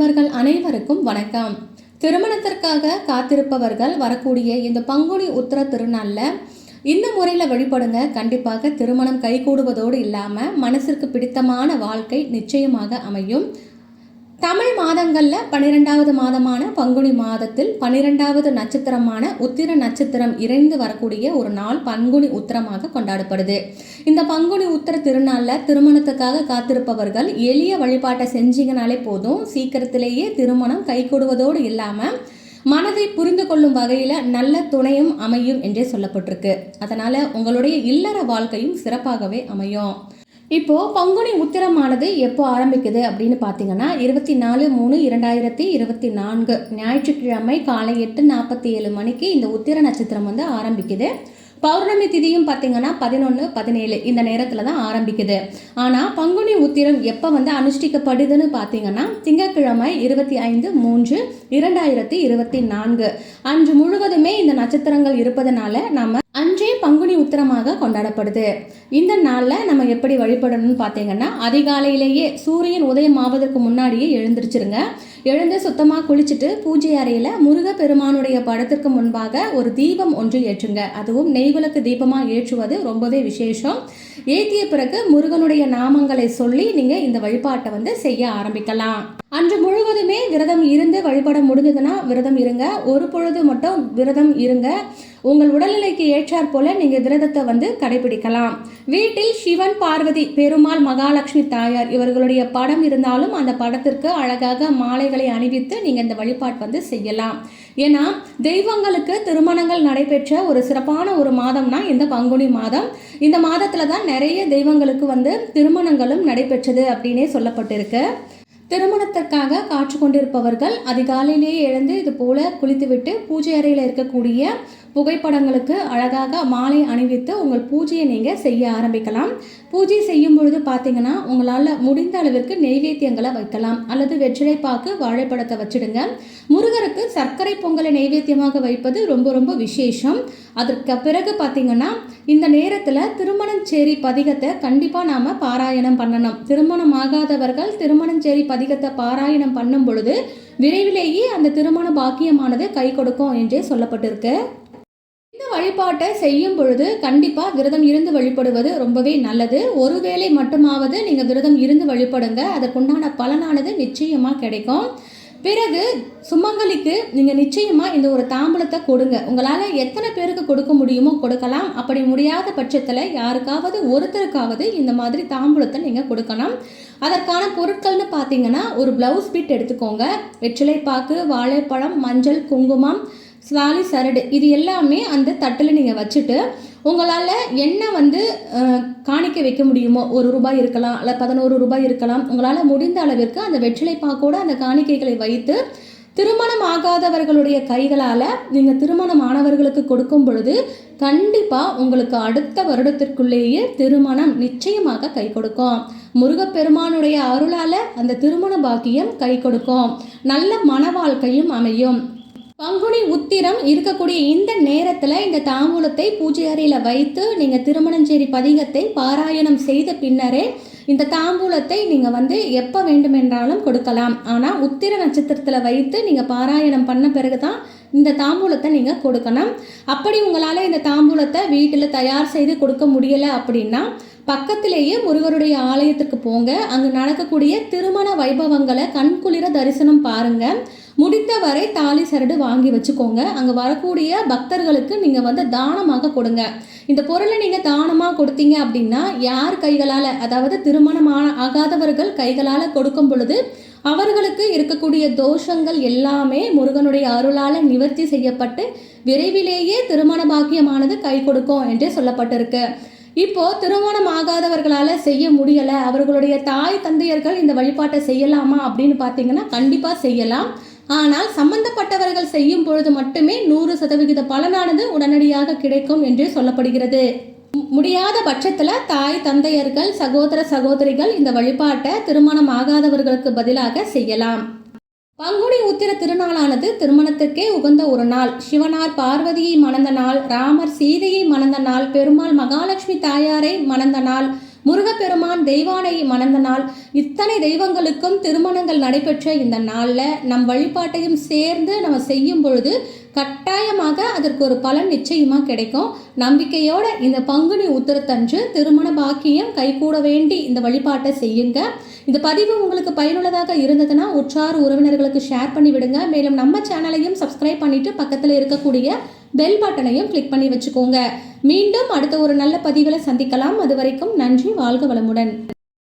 நண்பர்கள் அனைவருக்கும் வணக்கம். திருமணத்திற்காக காத்திருப்பவர்கள் வரக்கூடிய இந்த பங்குனி உத்திர திருநாளில் இந்த முறையில் வழிபடுங்க. கண்டிப்பாக திருமணம் கைகூடுவதோடு இல்லாமல் மனசிற்கு பிடித்தமான வாழ்க்கை நிச்சயமாக அமையும். தமிழ் மாதங்களில் பன்னிரெண்டாவது மாதமான பங்குனி மாதத்தில் பன்னிரெண்டாவது நட்சத்திரமான உத்திர நட்சத்திரம் இறைந்து வரக்கூடிய ஒரு நாள் பங்குனி உத்திரமாக கொண்டாடப்படுது. இந்த பங்குனி உத்திர திருநாளில் திருமணத்துக்காக காத்திருப்பவர்கள் எளிய வழிபாட்டை செஞ்சீங்கனாலே போதும். சீக்கிரத்திலேயே திருமணம் கைகூடுவதோடு இல்லாமல் மனதை புரிந்து கொள்ளும் வகையில் நல்ல துணையும் அமையும் என்றே சொல்லப்பட்டிருக்கு. அதனால் உங்களுடைய இல்லற வாழ்க்கையும் சிறப்பாகவே அமையும். இப்போ பங்குனி உத்திரமானது எப்போ ஆரம்பிக்குது அப்படின்னு பார்த்தீங்கன்னா இருபத்தி நாலு மூணு இரண்டாயிரத்தி இருபத்தி நான்கு. ஞாயிற்றுக்கிழமை காலை எட்டு நாற்பத்தி ஏழு மணிக்கு இந்த உத்திர நட்சத்திரம் வந்து ஆரம்பிக்குது. பௌர்ணமி திதியும் பார்த்தீங்கன்னா பதினொன்று பதினேழு இந்த நேரத்தில் தான் ஆரம்பிக்குது. ஆனால் பங்குனி உத்திரம் எப்போ வந்து அனுஷ்டிக்கப்படுதுன்னு பார்த்தீங்கன்னா திங்கட்கிழமை இருபத்தி ஐந்து மூன்று இரண்டாயிரத்தி இருபத்தி நான்கு. அன்று முழுவதுமே இந்த நட்சத்திரங்கள் இருப்பதனால நம்ம அன்றே பங்குனி உத்திரமாக கொண்டாடப்படுது. இந்த நாளில் நம்ம எப்படி வழிபடணும்னு பார்த்தீங்கன்னா அதிகாலையிலேயே சூரியன் உதயம் ஆவதற்கு முன்னாடியே எழுந்திருச்சிருங்க. எழுந்து சுத்தமாக குளிச்சுட்டு பூஜை அறையில் முருகப்பெருமானுடைய படத்திற்கு முன்பாக ஒரு தீபம் ஒன்று ஏற்றுங்க. அதுவும் நெய்விளக்கு தீபமாக ஏற்றுவது ரொம்பவே விசேஷம். ஏற்றிய பிறகு முருகனுடைய நாமங்களை சொல்லி நீங்கள் இந்த வழிபாட்டை வந்து செய்ய ஆரம்பிக்கலாம். அன்று முழுவதுமே விரதம் இருந்து வழிபட முடிஞ்சதுன்னா விரதம் இருங்க. ஒரு பொழுது மட்டும் விரதம் இருங்க. உங்கள் உடல்நிலைக்கு ஏற்றாற் போல நீங்கள் விரதத்தை வந்து கடைபிடிக்கலாம். வீட்டில் சிவன் பார்வதி பெருமாள் மகாலட்சுமி தாயார் இவர்களுடைய படம் இருந்தாலும் அந்த படத்திற்கு அழகாக மாலைகளை அணிவித்து நீங்கள் இந்த வழிபாட்டு வந்து செய்யலாம். ஏன்னா தெய்வங்களுக்கு திருமணங்கள் நடைபெற்ற ஒரு சிறப்பான ஒரு மாதம்னா இந்த பங்குனி மாதம். இந்த மாதத்தில் தான் நிறைய தெய்வங்களுக்கு வந்து திருமணங்களும் நடைபெற்றது அப்படின்னே சொல்லப்பட்டிருக்கு. திருமணத்திற்காக காற்று கொண்டிருப்பவர்கள் அதிகாலையிலேயே எழுந்து இது போல குளித்துவிட்டு பூஜை அறையில் இருக்கக்கூடிய புகைப்படங்களுக்கு அழகாக மாலை அணிவித்து உங்கள் பூஜையை நீங்கள் செய்ய ஆரம்பிக்கலாம். பூஜை செய்யும் பொழுது பார்த்தீங்கன்னா உங்களால் முடிந்த அளவிற்கு நெய்வேத்தியங்களை வைக்கலாம். அல்லது வெற்றிலை பாக்கு வாழைப்பழத்தை வச்சிடுங்க. முருகருக்கு சர்க்கரை பொங்கலை நெய்வேத்தியமாக வைப்பது ரொம்ப ரொம்ப விசேஷம். அதற்கு பிறகு பார்த்தீங்கன்னா இந்த நேரத்தில் திருமணஞ்சேரி பதிகத்தை கண்டிப்பாக நாம் பாராயணம் பண்ணணும். திருமணம் ஆகாதவர்கள் திருமணஞ்சேரி பதிகத்தை பாராயணம் பண்ணும் பொழுது விரைவிலேயே அந்த திருமண பாக்கியமானது கை கொடுக்கும் என்றே சொல்லப்பட்டிருக்கு. வழிபாட்டை செய்யும் பொழுது கண்டிப்பாக விரதம் இருந்து வழிபடுவது ரொம்பவே நல்லது. ஒருவேளை மட்டுமாவது நீங்கள் விரதம் இருந்து வழிபடுங்க. அதற்குண்டான பலனானது நிச்சயமாக கிடைக்கும். பிறகு சுமங்கலிக்கு நீங்கள் நிச்சயமாக இந்த ஒரு தாம்பூலத்தை கொடுங்க. உங்களால் எத்தனை பேருக்கு கொடுக்க முடியுமோ கொடுக்கலாம். அப்படி முடியாத பட்சத்தில் யாருக்காவது ஒருத்தருக்காவது இந்த மாதிரி தாம்பூலத்தை நீங்கள் கொடுக்கணும் அதற்கான பொருட்கள்னு பார்த்தீங்கன்னா ஒரு ப்ளவுஸ் பிட் எடுத்துக்கோங்க. வெற்றிலைப்பாக்கு வாழைப்பழம் மஞ்சள் குங்குமம் ஸ்லாலி சரடு இது எல்லாமே அந்த தட்டில் நீங்கள் வச்சுட்டு உங்களால் என்ன வந்து காணிக்க வைக்க முடியுமோ ஒரு ரூபாய் இருக்கலாம் இல்லை பதினோரு ரூபாய் இருக்கலாம் உங்களால் முடிந்த அளவிற்கு அந்த வெற்றிலை பாக்கோடு அந்த காணிக்கைகளை வைத்து திருமணம் ஆகாதவர்களுடைய கைகளால் நீங்கள் திருமணம் ஆனவர்களுக்கு கொடுக்கும் பொழுது கண்டிப்பாக உங்களுக்கு அடுத்த வருடத்திற்குள்ளேயே திருமணம் நிச்சயமாக கை கொடுக்கும். முருகப்பெருமானுடைய அருளால் அந்த திருமண பாக்கியம் கை கொடுக்கும். நல்ல மன வாழ்க்கையும் அமையும். பங்குனி உத்திரம் இருக்கக்கூடிய இந்த நேரத்தில் இந்த தாம்பூலத்தை பூஜை அறையில் வைத்து நீங்கள் திருமணஞ்சேரி பதிகத்தை பாராயணம் செய்த பின்னரே இந்த தாம்பூலத்தை நீங்கள் வந்து எப்போ வேண்டுமென்றாலும் கொடுக்கலாம். ஆனால் உத்திர நட்சத்திரத்தில் வைத்து நீங்கள் பாராயணம் பண்ண பிறகு தான் இந்த தாம்பூலத்தை நீங்கள் கொடுக்கணும். அப்படி உங்களால் இந்த தாம்பூலத்தை வீட்டில் தயார் செய்து கொடுக்க முடியலை அப்படின்னா பக்கத்திலேயே முருகருடைய ஆலயத்துக்கு போங்க. அங்கு நடக்கக்கூடிய திருமண வைபவங்களை கண்குளிர தரிசனம் பாருங்கள் முடிந்தவரை தாலி சரடு வாங்கி வச்சுக்கோங்க. அங்கே வரக்கூடிய பக்தர்களுக்கு நீங்கள் வந்து தானமாக கொடுங்க. இந்த பொருளை நீங்கள் தானமாக கொடுத்தீங்க அப்படின்னா யார் கைகளால் அதாவது திருமணமான ஆகாதவர்கள் கைகளால் கொடுக்கும் பொழுது அவர்களுக்கு இருக்கக்கூடிய தோஷங்கள் எல்லாமே முருகனுடைய அருளால் நிவர்த்தி செய்யப்பட்டு விரைவிலேயே திருமண பாக்கியமானது கை கொடுக்கும் என்றே சொல்லப்பட்டிருக்கு. இப்போ திருமணம் ஆகாதவர்களால் செய்ய முடியலை அவர்களுடைய தாய் தந்தையர்கள் இந்த வழிபாட்டை செய்யலாமா அப்படின்னு பார்த்தீங்கன்னா கண்டிப்பாக செய்யலாம். ஆனால் சம்பந்தப்பட்டவர்கள் செய்யும் பொழுது மட்டுமே நூறு சதவிகித பலனானது உடனடியாக கிடைக்கும் என்று சொல்லப்படுகிறது. முடியாத பட்சத்தில் தாய் தந்தையர்கள் சகோதர சகோதரிகள் இந்த வழிபாட்டை திருமணம் ஆகாதவர்களுக்கு பதிலாக செய்யலாம். பங்குனி உத்திர திருநாளானது திருமணத்திற்கே உகந்த ஒரு நாள். சிவனார் பார்வதியை மணந்த நாள் ராமர் சீதையை மணந்த நாள் பெருமாள் மகாலட்சுமி தாயாரை மணந்த நாள் முருகப்பெருமான் தெய்வானை மணந்த நாள் இத்தனை தெய்வங்களுக்கும் திருமணங்கள் நடைபெற்ற இந்த நாளில் நம் வழிபாட்டையும் சேர்ந்து நம்ம செய்யும் பொழுது கட்டாயமாக அதற்கு ஒரு பலன் நிச்சயமாக கிடைக்கும். நம்பிக்கையோட இந்த பங்குனி உத்திரத்தன்று திருமண பாக்கியம் கைகூட வேண்டி இந்த வழிபாட்டை செய்யுங்க. இந்த பதிவு உங்களுக்கு பயனுள்ளதாக இருந்ததுன்னா உற்றார் உறவினர்களுக்கு ஷேர் பண்ணி விடுங்க மேலும் நம்ம சேனலையும் சப்ஸ்கிரைப் பண்ணிட்டு பக்கத்தில் இருக்கக்கூடிய பெல் பட்டனையும் கிளிக் பண்ணி வச்சுக்கோங்க. மீண்டும் அடுத்த ஒரு நல்ல பதிவில் சந்திக்கலாம். அது வரைக்கும் நன்றி வாழ்க வளமுடன்.